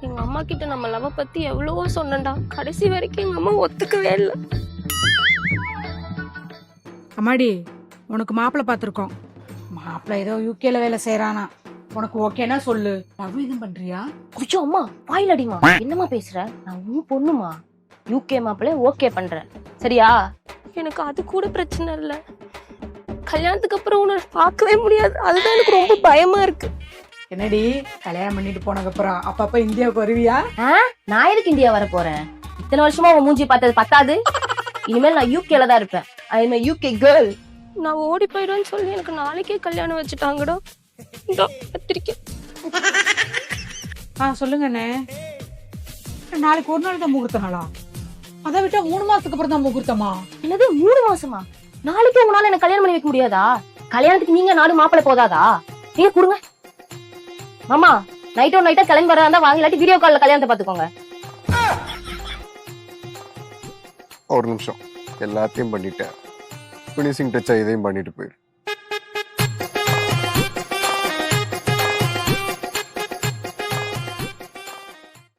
எங்க அம்மா கிட்ட நம்ம லவ் பத்தி எவ்வளவோ சொன்னேன்டா. கடைசி வரைக்கும் எங்க அம்மா ஒத்துக்கவே இல்லை. அம்மாடி உனக்கு மாப்பிள்ளை பார்த்துருக்கோம். மாப்பிள்ளை ஏதோ யூகேல வேலை செய்யறானா உனக்கு ஓகேனா சொல்லு. லவ் இதுவும் பண்றியா? குச்சோ அம்மா வாயில் அடிமா என்னம்மா பேசுற? நான் உன் பொண்ணுமா யூகே மாப்பிள்ளை ஓகே பண்றேன். சரியா? எனக்கு அது கூட பிரச்சனை இல்ல. கல்யாணத்துக்கு அப்புறம் உன்னை பார்க்கவே முடியாது. அதுதான் எனக்கு ரொம்ப பயமா இருக்கு. என்னடி கல்யாணம் பண்ணிட்டு போனதுக்கு அப்புறம் அப்பப்ப இந்தியாவுக்கு வருவியா? நான் எதுக்கு இந்தியா வர போறேன்? இத்தனை வருஷமா உன் மூஞ்சி பார்த்தது பத்தாது. இனிமேல் நான் யூகேல தான் இருப்பேன். ஐ எம் யூகே கேர்ள் நான் ஓடி போயிடுவேன்னு சொல்லி எனக்கு நாளைக்கே கல்யாணம் வச்சுட்டாங்கடா. இதோ பத்திரிக்கை. ஆ சொல்லுங்க அண்ணே. நாளைக்கு ஒரு நாள் தான் முகூர்த்த நாளா? அதை விட்டா மூணு மாசத்துக்கு அப்புறம் தான் முகூர்த்தமா? என்னது மூணு மாசமா? நாளைக்கு உங்களால எனக்கு கல்யாணம் பண்ணி வைக்க முடியாதா? கல்யாணத்துக்கு நீங்க நாடு மாப்பிள்ளை போதாதா? நீங்க கொடுங்க. மாமா நைட்டோ நைட்டா கிளம்பி வரதா இருந்தா வாங்க இல்லாட்டி வீடியோ கால்ல கல்யாணத்தை பாத்துக்கோங்க ஒரு நிமிஷம். எல்லாத்தையும் பண்ணிட்டேன். ஃபினிஷிங் டச்சா இதையும் பண்ணிட்டு போயிரு.